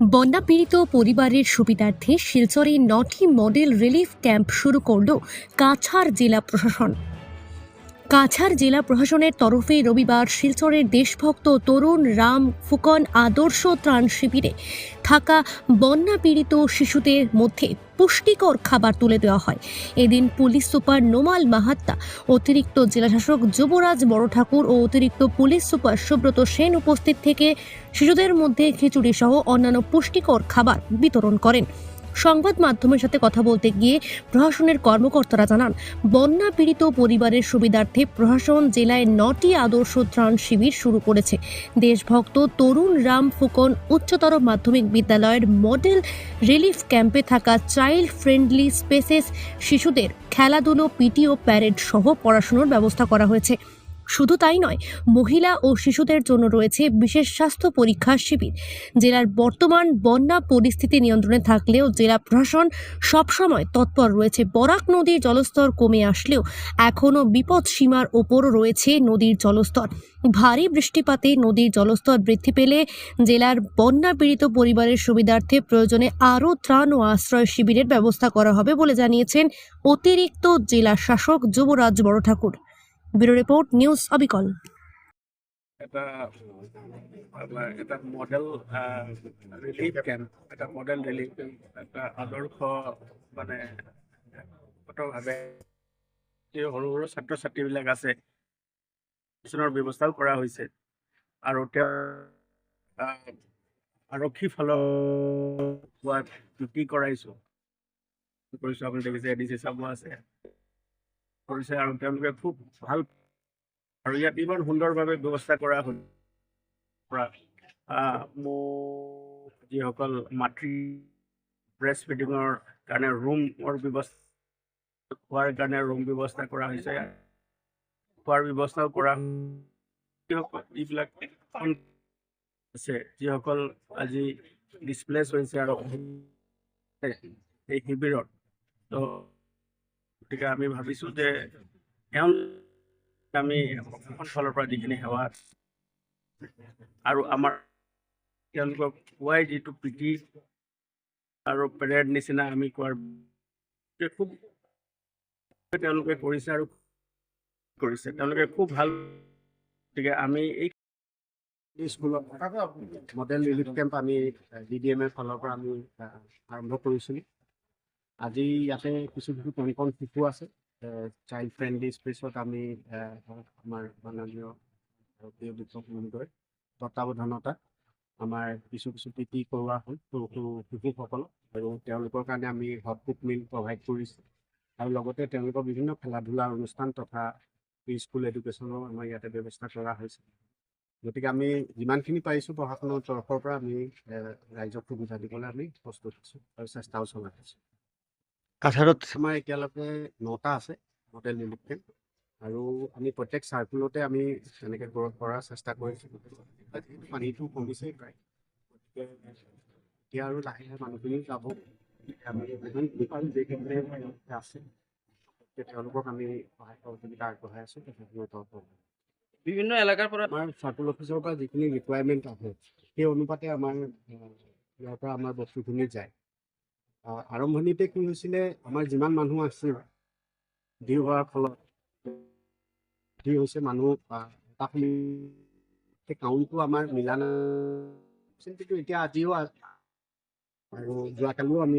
বন্যা পীড়িত পরিবারের সুবিধার্থে শিলচরে নটি মডেল রিলিফ ক্যাম্প শুরু করল কাছাড় জেলা প্রশাসন। কাছাড় জেলা প্রশাসনের তরফে রবিবার শিলচরের দেশভক্ত তরুণ রাম ফুকন আদর্শ ত্রাণ শিবিরে থাকা বন্যা পীড়িত শিশুদের মধ্যে পুষ্টিকর খাবার তুলে দেওয়া হয়। এদিন পুলিশ সুপার নোমাল মাহাত্তা, অতিরিক্ত জেলাশাসক যুবরাজ বড় ঠাকুর ও অতিরিক্ত পুলিশ সুপার সুব্রত সেন উপস্থিত থেকে শিশুদের মধ্যে খিচুড়ি সহ অন্যান্য পুষ্টিকর খাবার বিতরণ করেন। সংবাদ মাধ্যমের সাথে কথা বলতে গিয়ে প্রশাসনের কর্মকর্তারা জানান, বন্যা পীড়িত পরিবারের সুবিধার্থে প্রশাসন জেলায় নটি আদর্শ ত্রাণ শিবির শুরু করেছে। দেশভক্ত তরুণ রাম ফুকন উচ্চতর মাধ্যমিক বিদ্যালয়ের মডেল রিলিফ ক্যাম্পে থাকা চাইল্ড ফ্রেন্ডলি স্পেসেস শিশুদের খেলাধুলো, পিটি ও প্যারেড সহ পড়াশোনার ব্যবস্থা করা হয়েছে। শুধু তাই নয়, মহিলা ও শিশুদের জন্য রয়েছে বিশেষ স্বাস্থ্য পরীক্ষা শিবির। জেলার বর্তমান বন্যা পরিস্থিতি নিয়ন্ত্রণে থাকলেও জেলা প্রশাসন সবসময় তৎপর রয়েছে। বরাক নদীর জলস্তর কমে আসলেও এখনও বিপদ সীমার ওপরও রয়েছে নদীর জলস্তর। ভারী বৃষ্টিপাতে নদীর জলস্তর বৃদ্ধি পেলে জেলার বন্যা পীড়িত পরিবারের সুবিধার্থে প্রয়োজনে আরও ত্রাণ ও আশ্রয় শিবিরের ব্যবস্থা করা হবে বলে জানিয়েছেন অতিরিক্ত জেলা শাসক Yuvraj Bara Thakur bureau report news অবিকল। এটা এটা মডেল ৰিলিফ কেম্প এটা মডেল ৰিলিফ কেম্প এটা আদৰ্শ মানে ভাৱে সৰু সৰু ছাত্ৰ ছাত্ৰীবিলাক আছে টিউচনৰ ব্যৱস্থাও কৰা হৈছে আৰু তেওঁ আহ, আৰক্ষী ফালৰ ডিউটি কৰাইছোঁ। কৰিছোঁ আপুনি দেখিছে এ ডি চি চাব আছে। কৰিছে আৰু তেওঁলোকে খুব ভাল আৰু ইয়াত ইমান সুন্দৰভাৱে ব্যৱস্থা কৰা হ'ল। মোক যিসকল মাতৃ ব্ৰেষ্ট ফিডিঙৰ কাৰণে ৰুমৰ ব্যৱস্থা খোৱাৰ কাৰণে ৰুম ব্যৱস্থা কৰা হৈছে। খোৱাৰ ব্যৱস্থাও কৰা যিসকল যিবিলাক আছে যিসকল আজি ডিছপ্লেচ হৈছে আৰু এই শিবিৰত তো গতিকে আমি ভাবিছোঁ যে তেওঁ আমি প্ৰশাসন ফালৰ পৰা যিখিনি সেৱা আৰু আমাৰ তেওঁলোকক খুৱাই যিটো প্ৰীতি আৰু পেৰেড নিচিনা আমি কোৱাৰ খুব তেওঁলোকে কৰিছে আৰু কৰিছে। তেওঁলোকে খুব ভাল গতিকে আমি এই স্কুলত মডেল ৰিলিফ কেম্প আমি ডি ডি এম এৰ ফালৰ পৰা আমি আৰম্ভ কৰিছিলোঁ। আজি ইয়াতে কিছু কিছু কণ শিশু আছে চাইল্ড ফ্ৰেণ্ডলি স্পেচত আমি আমাৰ মাননীয় মহোদয় তত্বাৱধানতা আমাৰ কিছু কিছু প্ৰীতি কৰোৱা হ'ল সৰু সৰু শিশুসকলক আৰু তেওঁলোকৰ কাৰণে আমি হট কুক মিল প্ৰভাইড কৰিছোঁ। আৰু লগতে তেওঁলোকৰ বিভিন্ন খেলা ধূলাৰ অনুষ্ঠান তথা স্কুল এডুকেশ্যনৰ আমাৰ ইয়াতে ব্যৱস্থা কৰা হৈছে। গতিকে আমি যিমানখিনি পাৰিছোঁ প্ৰশাসনৰ তৰফৰ পৰা আমি ৰাইজক সুবিধা দিবলৈ আমি প্ৰস্তুত আছোঁ আৰু চেষ্টাও চলাই আছোঁ। কাছাৰত আমাৰ এতিয়ালৈকে নটা আছে মডেল ৰিলিফ কেম্প আৰু আমি প্ৰত্যেক চাৰ্কুলতে আমি তেনেকৈ কৰাৰ চেষ্টা কৰিছোঁ। পানীটো কমিছেই প্ৰায়। গতিকে এতিয়া আৰু লাহে লাহে মানুহখিনি যাব। আমি যিমানখিনি পাৰোঁ যিখিনি আছে তেওঁলোকক আমি সহায় সহযোগিতা আগবঢ়াই আছোঁ প্ৰশাসনৰ তৰফৰ বিভিন্ন এলেকাৰ পৰা আমাৰ চাৰ্কুল অফিচৰ পৰা যিখিনি ৰিকুৱাৰমেণ্ট আহে সেই অনুপাতে আমাৰ ইয়াৰ পৰা আমাৰ বস্তুখিনি যায়। আৰম্ভণিতে কি হৈছিলে? আমাৰ যিমান মানুহ আছিল ভিৰ হোৱাৰ ফলত কি হৈছে মানুহ এটা সেই কাউণ্টটো আমাৰ মিলা নাছিল কিন্তু এতিয়া আজিও আৰু যোৱাকালিও আমি